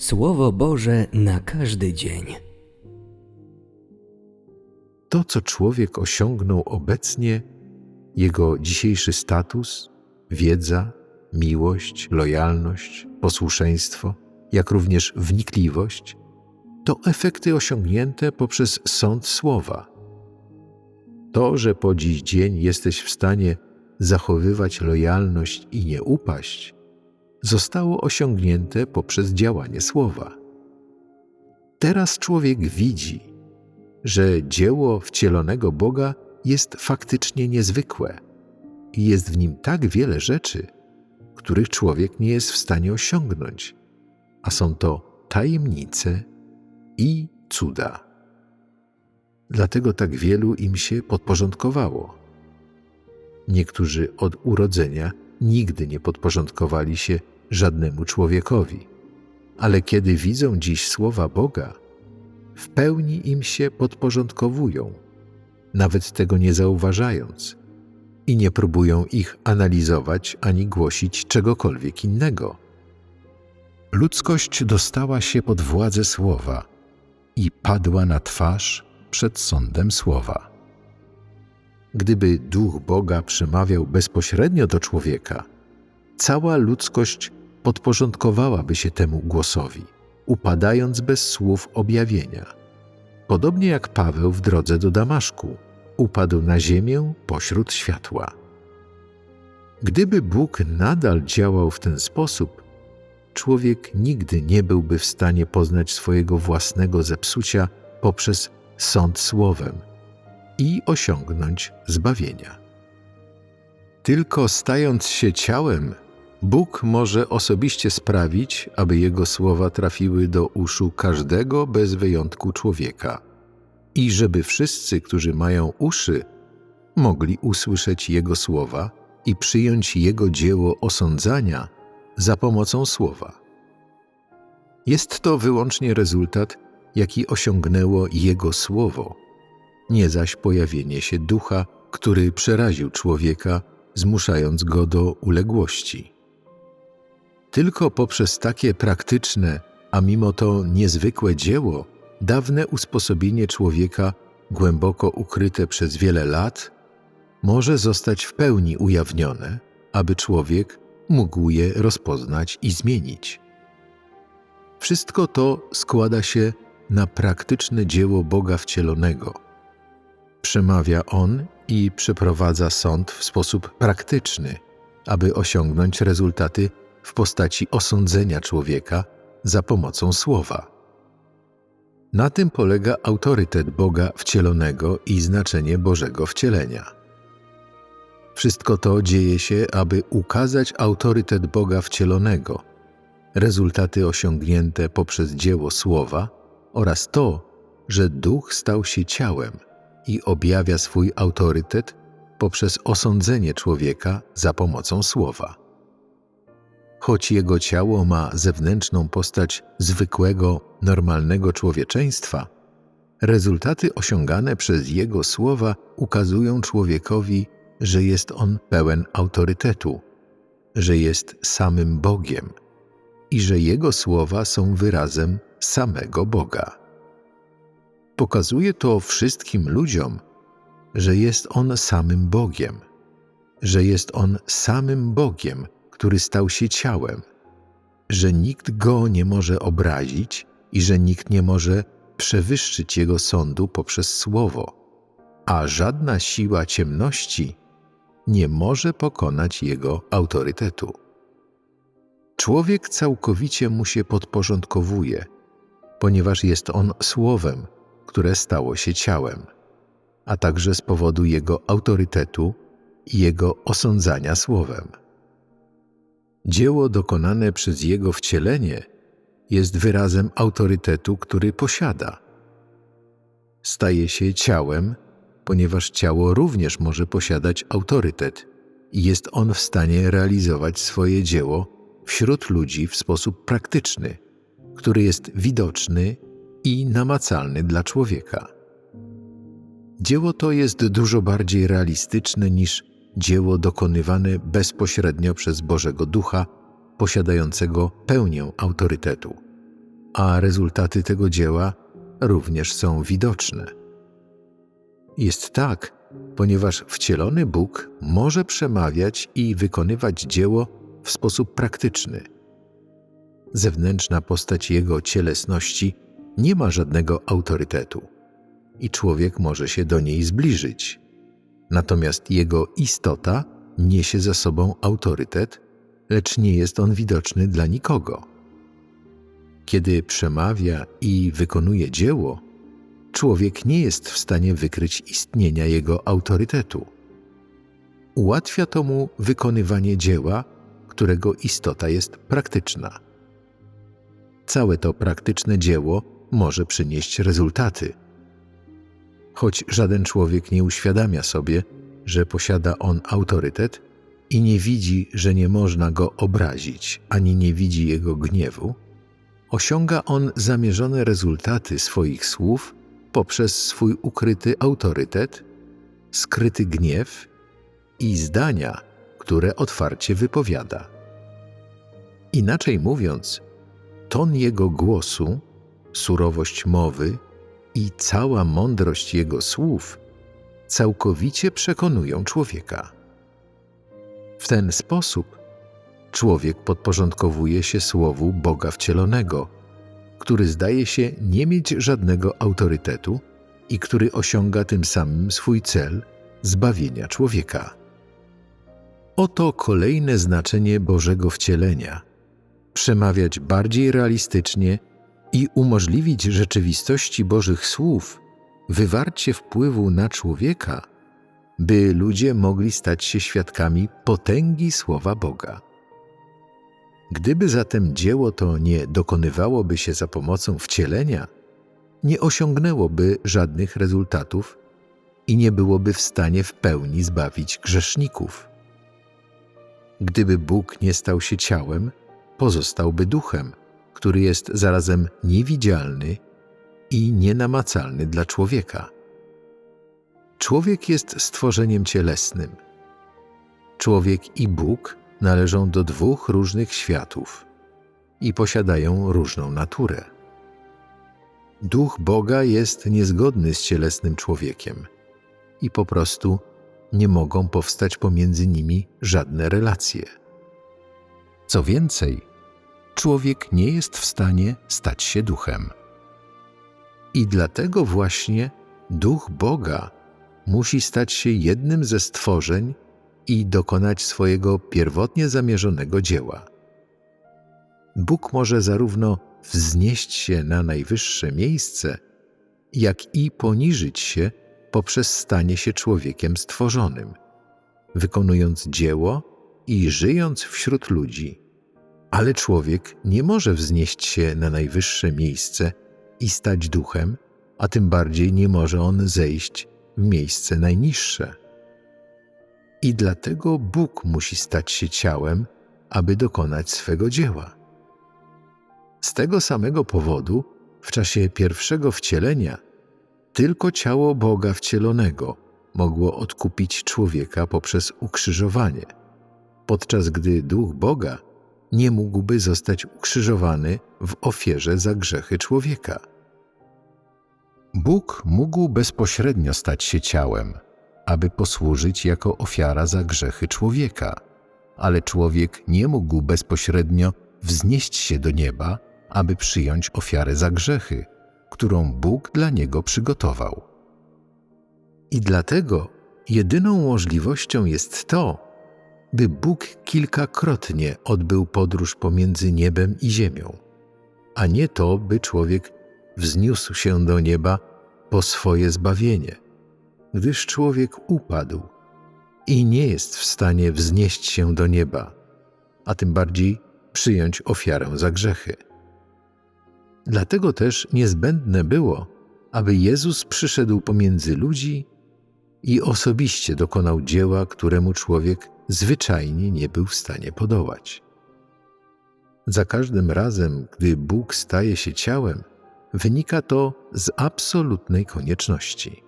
Słowo Boże na każdy dzień. To, co człowiek osiągnął obecnie, jego dzisiejszy status, wiedza, miłość, lojalność, posłuszeństwo, jak również wnikliwość, to efekty osiągnięte poprzez sąd słowa. To, że po dziś dzień jesteś w stanie zachowywać lojalność i nie upaść, zostało osiągnięte poprzez działanie słowa. Teraz człowiek widzi, że dzieło wcielonego Boga jest faktycznie niezwykłe i jest w nim tak wiele rzeczy, których człowiek nie jest w stanie osiągnąć, a są to tajemnice i cuda. Dlatego tak wielu im się podporządkowało. Niektórzy od urodzenia nigdy nie podporządkowali się żadnemu człowiekowi, ale kiedy widzą dziś słowa Boga, w pełni im się podporządkowują, nawet tego nie zauważając, i nie próbują ich analizować ani głosić czegokolwiek innego. Ludzkość dostała się pod władzę słowa i padła na twarz przed sądem słowa. Gdyby duch Boga przemawiał bezpośrednio do człowieka, cała ludzkość podporządkowałaby się temu głosowi, upadając bez słów objawienia. Podobnie jak Paweł w drodze do Damaszku, upadł na ziemię pośród światła. Gdyby Bóg nadal działał w ten sposób, człowiek nigdy nie byłby w stanie poznać swojego własnego zepsucia poprzez sąd słowem i osiągnąć zbawienia. Tylko stając się ciałem, Bóg może osobiście sprawić, aby Jego słowa trafiły do uszu każdego bez wyjątku człowieka i żeby wszyscy, którzy mają uszy, mogli usłyszeć Jego słowa i przyjąć Jego dzieło osądzania za pomocą słowa. Jest to wyłącznie rezultat, jaki osiągnęło Jego słowo, nie zaś pojawienie się ducha, który przeraził człowieka, zmuszając go do uległości. Tylko poprzez takie praktyczne, a mimo to niezwykłe dzieło, dawne usposobienie człowieka, głęboko ukryte przez wiele lat, może zostać w pełni ujawnione, aby człowiek mógł je rozpoznać i zmienić. Wszystko to składa się na praktyczne dzieło Boga wcielonego. Przemawia On i przeprowadza sąd w sposób praktyczny, aby osiągnąć rezultaty w postaci osądzenia człowieka za pomocą słowa. Na tym polega autorytet Boga wcielonego i znaczenie Bożego wcielenia. Wszystko to dzieje się, aby ukazać autorytet Boga wcielonego, rezultaty osiągnięte poprzez dzieło słowa oraz to, że Duch stał się ciałem i objawia swój autorytet poprzez osądzenie człowieka za pomocą słowa. Choć jego ciało ma zewnętrzną postać zwykłego, normalnego człowieczeństwa, rezultaty osiągane przez jego słowa ukazują człowiekowi, że jest on pełen autorytetu, że jest samym Bogiem i że jego słowa są wyrazem samego Boga. Pokazuje to wszystkim ludziom, że jest on samym Bogiem, że jest on samym Bogiem który stał się ciałem, że nikt go nie może obrazić i że nikt nie może przewyższyć jego sądu poprzez słowo, a żadna siła ciemności nie może pokonać jego autorytetu. Człowiek całkowicie mu się podporządkowuje, ponieważ jest on słowem, które stało się ciałem, a także z powodu jego autorytetu i jego osądzania słowem. Dzieło dokonane przez Jego wcielenie jest wyrazem autorytetu, który posiada. Staje się ciałem, ponieważ ciało również może posiadać autorytet i jest on w stanie realizować swoje dzieło wśród ludzi w sposób praktyczny, który jest widoczny i namacalny dla człowieka. Dzieło to jest dużo bardziej realistyczne niż dzieło dokonywane bezpośrednio przez Bożego Ducha, posiadającego pełnię autorytetu. a rezultaty tego dzieła również są widoczne. Jest tak, ponieważ wcielony Bóg może przemawiać i wykonywać dzieło w sposób praktyczny. Zewnętrzna postać Jego cielesności nie ma żadnego autorytetu i człowiek może się do niej zbliżyć. Natomiast Jego istota niesie za sobą autorytet, lecz nie jest on widoczny dla nikogo. Kiedy przemawia i wykonuje dzieło, człowiek nie jest w stanie wykryć istnienia jego autorytetu. Ułatwia to mu wykonywanie dzieła, którego istota jest praktyczna. Całe to praktyczne dzieło może przynieść rezultaty. Choć żaden człowiek nie uświadamia sobie, że posiada on autorytet i nie widzi, że nie można go obrazić, ani nie widzi jego gniewu, osiąga on zamierzone rezultaty swoich słów poprzez swój ukryty autorytet, skryty gniew i zdania, które otwarcie wypowiada. Inaczej mówiąc, ton jego głosu, surowość mowy i cała mądrość jego słów całkowicie przekonują człowieka. W ten sposób człowiek podporządkowuje się słowu Boga wcielonego, który zdaje się nie mieć żadnego autorytetu i który osiąga tym samym swój cel zbawienia człowieka. Oto kolejne znaczenie Bożego wcielenia przemawiać bardziej realistycznie i umożliwić rzeczywistości Bożych słów wywarcie wpływu na człowieka, by ludzie mogli stać się świadkami potęgi słowa Boga. Gdyby zatem dzieło to nie dokonywałoby się za pomocą wcielenia, nie osiągnęłoby żadnych rezultatów i nie byłoby w stanie w pełni zbawić grzeszników. Gdyby Bóg nie stał się ciałem, pozostałby duchem, który jest zarazem niewidzialny i nienamacalny dla człowieka. Człowiek jest stworzeniem cielesnym. Człowiek i Bóg należą do dwóch różnych światów i posiadają różną naturę. Duch Boga jest niezgodny z cielesnym człowiekiem i po prostu nie mogą powstać pomiędzy nimi żadne relacje. Co więcej, człowiek nie jest w stanie stać się duchem. I dlatego właśnie duch Boga musi stać się jednym ze stworzeń i dokonać swojego pierwotnie zamierzonego dzieła. Bóg może zarówno wznieść się na najwyższe miejsce, jak i poniżyć się poprzez stanie się człowiekiem stworzonym, wykonując dzieło i żyjąc wśród ludzi. Ale człowiek nie może wznieść się na najwyższe miejsce i stać duchem, a tym bardziej nie może on zejść w miejsce najniższe. I dlatego Bóg musi stać się ciałem, aby dokonać swego dzieła. Z tego samego powodu, w czasie pierwszego wcielenia, tylko ciało Boga wcielonego mogło odkupić człowieka poprzez ukrzyżowanie, podczas gdy duch Boga nie mógłby zostać ukrzyżowany w ofierze za grzechy człowieka. Bóg mógł bezpośrednio stać się ciałem, aby posłużyć jako ofiara za grzechy człowieka, ale człowiek nie mógł bezpośrednio wznieść się do nieba, aby przyjąć ofiarę za grzechy, którą Bóg dla niego przygotował. I dlatego jedyną możliwością jest to, by Bóg kilkakrotnie odbył podróż pomiędzy niebem i ziemią, a nie to, by człowiek wzniósł się do nieba po swoje zbawienie, gdyż człowiek upadł i nie jest w stanie wznieść się do nieba, a tym bardziej przyjąć ofiarę za grzechy. Dlatego też niezbędne było, aby Jezus przyszedł pomiędzy ludzi i osobiście dokonał dzieła, któremu człowiek zwyczajnie nie był w stanie podołać. Za każdym razem, gdy Bóg staje się ciałem, wynika to z absolutnej konieczności.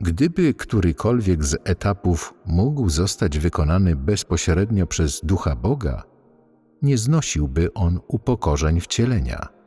Gdyby którykolwiek z etapów mógł zostać wykonany bezpośrednio przez Ducha Boga, nie znosiłby on upokorzeń wcielenia.